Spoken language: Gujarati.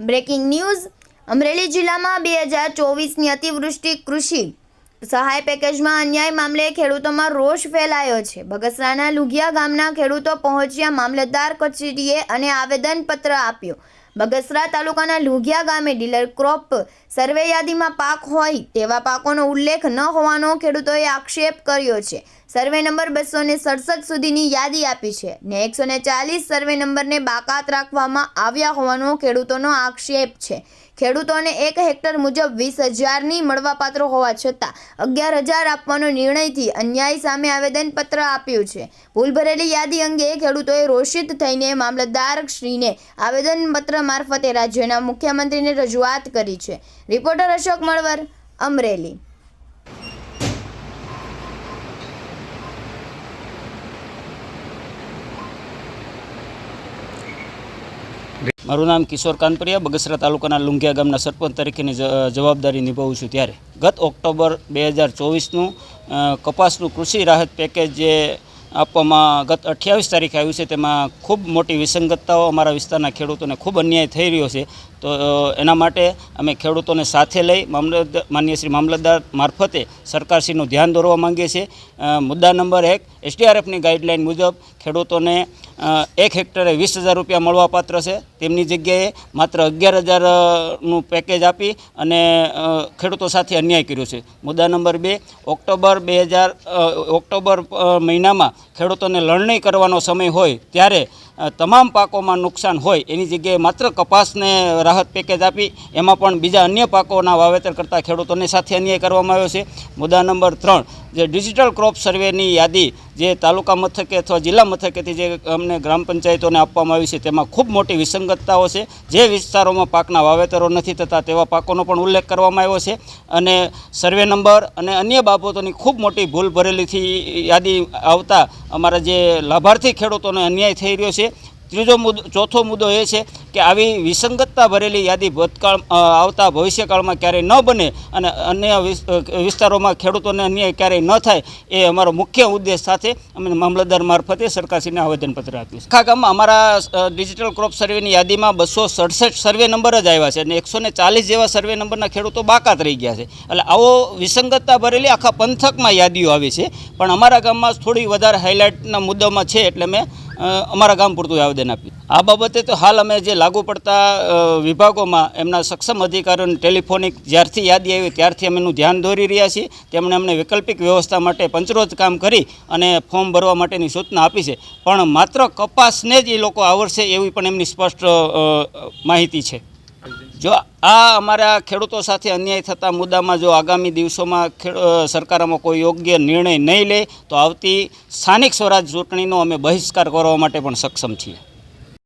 Breaking news. અમરેલી જિલ્લામાં બે હજાર ચોવીસની અતિવૃષ્ટિ કૃષિ સહાય પેકેજમાં અન્યાય મામલે ખેડૂતોમાં રોષ ફેલાયો છે. બગસરાના લુઘિયા ગામના ખેડૂતો પહોંચ્યા મામલતદાર કચેરીએ અને આવેદનપત્ર આપ્યું. બગસરા તાલુકાના લુઘિયા ગામે ડીલર ક્રોપ સર્વે યાદીમાં પાક હોય તેવા પાકોનો ઉલ્લેખ ન હોવાનો ખેડૂતોએ આક્ષેપ કર્યો છે. સર્વે નંબર બસો ને સડસઠ સુધીની યાદી આપી છે ને એકસો ને ચાલીસ સર્વે નંબરને બાકાત રાખવામાં આવ્યા હોવાનો ખેડૂતોનો આક્ષેપ છે. ખેડૂતોને એક હેક્ટર મુજબ વીસ હજારની મળવાપાત્ર હોવા છતાં અગિયાર હજાર આપવાનો નિર્ણયથી અન્યાય સામે આવેદનપત્ર આપ્યું છે. ભૂલ ભરેલી યાદી અંગે ખેડૂતોએ રોષિત થઈને મામલતદાર શ્રીને આવેદનપત્ર મારફતે રાજ્યના મુખ્યમંત્રીને રજૂઆત કરી છે. રિપોર્ટર અશોક મળવર, અમરેલી. મારું નામ કિશોર કાનપરિયા, બગસરા તાલુકાના લુંઘિયા ગામના સરપંચ તરીકેની જવાબદારી નિભાવું છું ત્યારે. ગત ઓક્ટોબર બે હજાર ચોવીસનું કપાસનું કૃષિ રાહત પેકેજ જે આપવામાં ગત અઠ્યાવીસ તારીખે આવ્યું છે. તેમાં ખૂબ મોટી વિસંગતતાઓ અમારા વિસ્તારના ખેડૂતોને ખૂબ અન્યાય થઈ રહ્યો છે. તો એના માટે અમે ખેડૂતોને સાથે લઈ મામલતદાર માન્ય શ્રી મામલતદાર મારફતે સરકારશ્રીનું ધ્યાન દોરવા માંગીએ છીએ. મુદ્દા નંબર એક, એસડીઆરએફની ગાઈડલાઇન મુજબ ખેડૂતોને એક હેક્ટરે વીસ હજાર રૂપિયા મળવાપાત્ર છે. તેમની જગ્યાએ માત્ર અગિયાર હજારનું પેકેજ આપી અને ખેડૂતો સાથે અન્યાય કર્યો છે. મુદ્દા નંબર બે, ઓક્ટોબર બે હજાર ઓક્ટોબર મહિનામાં ખેડૂતોને લણણી કરવાનો સમય હોય ત્યારે તમામ પાકોમાં નુકસાન હોય એની જગ્યાએ માત્ર કપાસને રાહત પેકેજ આપી, એમાં પણ બીજા અન્ય પાકોના વાવેતર કરતા ખેડૂતોને સાથે અન્યાય કરવામાં આવ્યો છે. મુદ્દા નંબર ત્રણ, જે ડિજિટલ ક્રોપ સર્વેની યાદી જે તાલુકા મથકે અથવા જિલ્લા મથકેથી જે અમને ગ્રામ પંચાયતોને આપવામાં આવી છે, તેમાં ખૂબ મોટી વિસંગતતાઓ છે. જે વિસ્તારોમાં પાકના વાવેતરો નથી થતા તેવા પાકોનો પણ ઉલ્લેખ કરવામાં આવ્યો છે. અને સર્વે નંબર અને અન્ય બાબતોની ખૂબ મોટી ભૂલ ભરેલીથી યાદી આવતા અમારા જે લાભાર્થી ખેડૂતોને અન્યાય થઈ રહ્યો છે. ત્રીજો મુદ્દો, ચોથો મુદ્દો એ છે કે આવી વિસંગતતા ભરેલી યાદી ભૂતકાળ આવતા ભવિષ્યકાળમાં ક્યારેય ન બને અને અન્ય વિસ્તારોમાં ખેડૂતોને અન્યાય ક્યારેય ન થાય એ અમારો મુખ્ય ઉદ્દેશ સાથે અમે મામલતદાર મારફતે સરકારશ્રીને આવેદનપત્ર આપ્યું છે. આખા ગામમાં અમારા ડિજિટલ ક્રોપ સર્વેની યાદીમાં બસો સડસઠ સર્વે નંબર જ આવ્યા છે અને એકસો ચાલીસ જેવા સર્વે નંબરના ખેડૂતો બાકાત રહી ગયા છે. એટલે આવો વિસંગતતા ભરેલી આખા પંથકમાં યાદીઓ આવી છે. પણ અમારા ગામમાં થોડી વધારે હાઇલાઇટના મુદ્દામાં છે એટલે મેં અમારા ગામ પૂરતું આવેદન આપ્યું. આ બાબતે તો હાલ અમે જે લાગુ પડતા વિભાગોમાં એમના સક્ષમ અધિકારીઓને ટેલિફોનિક જ્યારથી યાદી આવી ત્યારથી અમે એનું ધ્યાન દોરી રહ્યા છીએ. તેમણે અમને વૈકલ્પિક વ્યવસ્થા માટે પંચરોજ કામ કરી અને ફોર્મ ભરવા માટેની સૂચના આપી છે. પણ માત્ર કપાસને જ એ લોકો આવડશે એવી પણ એમની સ્પષ્ટ માહિતી છે. જો આ અમારા ખેડૂતો સાથે અન્યાય થતા મુદ્દામાં જો આગામી દિવસોમાં સરકારમાં કોઈ યોગ્ય નિર્ણય નહીં લે, તો આવતી સ્થાનિક સ્વરાજ ચૂંટણીનો અમે બહિષ્કાર કરવા માટે પણ સક્ષમ છીએ.